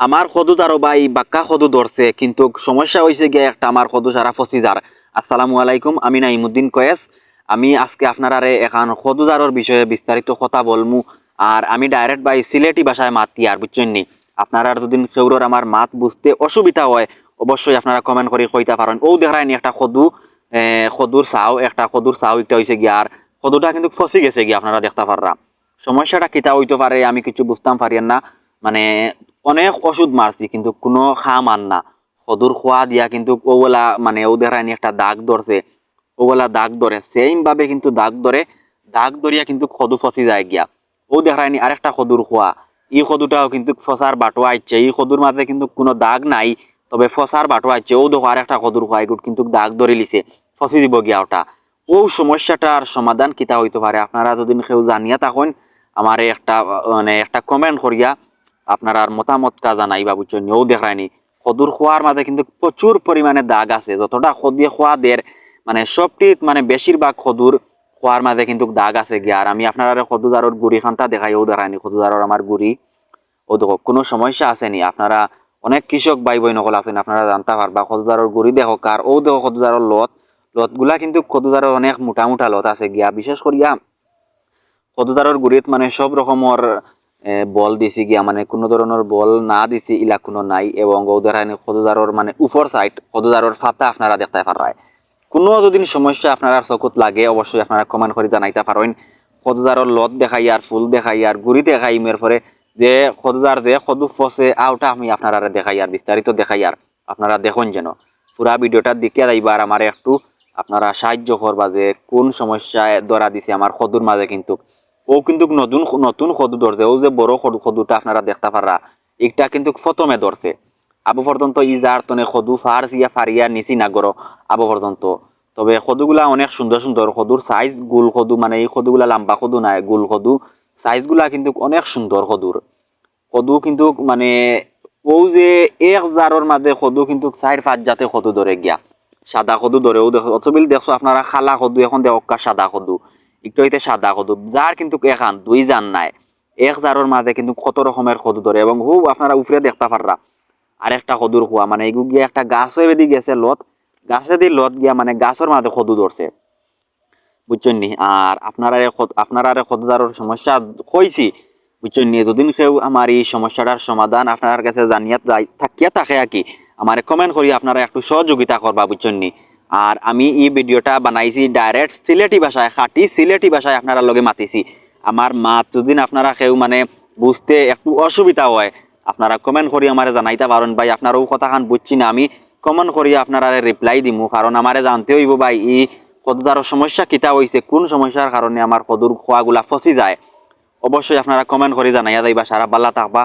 আমার সদু তারো ভাই বাক্কা সদু ধরছে, কিন্তু সমস্যা হয়েছে গিয়ে একটা আমার সদু সারা ফসি যার। আসসালামু আলাইকুম, আমি নাইমুদ্দিন কয়েস। আমি আজকে আপনারারে এখন সদুদারর বিষয়ে বিস্তারিত কথা বলমু, আর আমি ডাইরেক্ট বাই সিলেটি ভাষায় মাতি আর বুঝছেন নি? আপনারা যদি সেউরর আমার মাত বুঝতে অসুবিধা হয়, অবশ্যই আপনারা কমেন্ট করে কইতে পারেন। ও দেখায়নি একটা সদু সদুর চাও, একটা সদুর চাও একটা হয়েছে গিয়া, আর সদুটা কিন্তু ফসি গেছে গিয়া আপনারা দেখতে পাররা। সমস্যাটা কিতা হইতে পারে আমি কিছু বুঝতাম পারিয়েন না মানে অনেক ওষুধ মারছি, কিন্তু কোনো খাম আন না। সদুর খোয়া দিয়া কিন্তু ওগুলা মানে ও দেখায়নি একটা দাগ ধরছে ওগুলা দাগ ধরে সেম ভাবে কিন্তু দাগ ধরে দাগ ধরিয়া কিন্তু খদু ফসি যায় গিয়া। ও দেখায়নি আরেকটা খদুর খোয়া এই খদুটাও কিন্তু ফসার বাটো আইছে। এই খদুর মাঝে কিন্তু কোনো দাগ নাই, তবে ফসার বাটো আইছে। ও দেখো আরেকটা খদুর খোয়া এগুলো কিন্তু দাগ ধরে লিছে ফসি দিব গিয়া ওটা। ও সমস্যাটার সমাধান কিতা হইতে পারে আপনারা যদি কেউ জানিয়া তখন আমারে একটা মানে একটা কমেন্ট করিয়া আপনারা মতামতটা জানাইবা বুঝছেন ও দেখায়নি খদুর খোয়ার মাঝে কিন্তু প্রচুর পরিমাণে দাগ আছে, যতটা খদিয়ে খোয়া দের মানে সবটি মানে বেশিরভাগ খদুর খোয়ার মাঝে কিন্তু দাগ আছে গিয়া। আর আমি আপনারা খদুদারর গুড়ি খান্তা দেখাই দেখায়নি খদুদারর আমার গুড়ি ও দেখো কোনো সমস্যা আসেনি আপনারা অনেক কৃষক ভাই বোন নকল আছেন, আপনারা জানতে পারবা খদুদারর গুড়ি দেখো কার ও দেখো খদুদারর লত লতগুলা কিন্তু খদুদারর অনেক মোটা মোটা লত আছে গিয়া। বিশেষ করিয়া খদুদারর গুড়িত মানে সব রকমের বল দিছি গিয়া মানে কোনো ধরনের বল না দিছি ইলা কোনো নাই এবং ওদের খদুদারর মানে উপর সাইড খদুদারর ফাতা আপনারা দেখতে পারায় কোনো যদি সমস্যা আপনার চকুত লাগে, অবশ্যই আপনারা কমেন্ট করে জানাইতে পারেন খদুদারর লত দেখাই আর ফুল দেখাই আর গুড়ি দেখাই মের পরে যে খদুদার যে খদু ফসে আউটা আমি আপনারা দেখাই আর, বিস্তারিত দেখাই আর, আপনারা দেখুন যেন। পুরা ভিডিওটা দিকে যাইবা আর আমার একটু আপনারা সাহায্য করবা যে কোন সমস্যায় ধরা দিছে আমার খদুর মাঝে কিন্তু। ও কিন্তু নতুন নতুন খদু ধরছে। ও যে বড় খদু খদুটা আপনারা দেখতে পারা এটা কিন্তু প্রথমে ধরছে। আবু পর্যন্ত ইজার তনে খদু ফার জিয়া ফারিয়া নিচি নাগর আবু পর্যন্ত তবে খদুগুলা অনেক সুন্দর সুন্দর খদুর সাইজ গোল খদু মানে এই খদুগুলা লম্বা খদু নাই গোল খদু সাইজগুলা কিন্তু অনেক সুন্দর খদুর। খদু কিন্তু মানে ও যে এক জারর মাঝে খদু কিন্তু চার পাঁচ জাতে খদু ধরে গিয়া। সাদা খদু ধরে ও দেখো অথবিল দেখছ, আপনারা খালা খদু এখন দেখা সাদা খদু। একটু হইতে সাদা খদু যার কিন্তু এখান, দুই জান নাই। এক জারর মাঝে কিন্তু কত রকমের খদু ধরে এবং হু, আপনারা উপরে দেখতে পাররা। আরেকটা খদুর খোয়া মানে এগু গিয়া একটা গাছ হয়ে বেদি গেছে লত গাছে দি লত গিয়া মানে গাছের মাঝে খদু ধরছে বুঝছেন নি? আর আপনারা আপনারা খদুদারের সমস্যা কইছি। বুঝছেন নি? যদি কেউ আমার এই সমস্যাটার সমাধান আপনার কাছে জানিয়া থাকিয়া থাকে আর কি আমার কমেন্ট করি আপনারা একটু সহযোগিতা করবা বুঝছেন নি। আর আমি এই ভিডিওটা বানাইছি ডাইরেক্ট সিলেটি ভাষায়, খাটি সিলেটি ভাষায় আপনারা লগে মাতিছি। আমার মাত যদি আপনারা কেউ মানে বুঝতে একটু অসুবিধা হয়, আপনারা কমেন্ট করি আমারে জানাইতে পারেন। ভাই, আপনারও কথাখান বুঝছি না, আমি কমেন্ট করি আপনারা রিপ্লাই দিমু, কারণ আমারে জানতে হইব ভাই, ই কতদার সমস্যা, কিতা হইছে, কোন সমস্যার কারণে আমার কদুর খোয়াগুলা ফসি যায়। অবশ্যই আপনারা কমেন্ট করে জানাইয়া যাইবা, সারা বাল্লা থাকবা।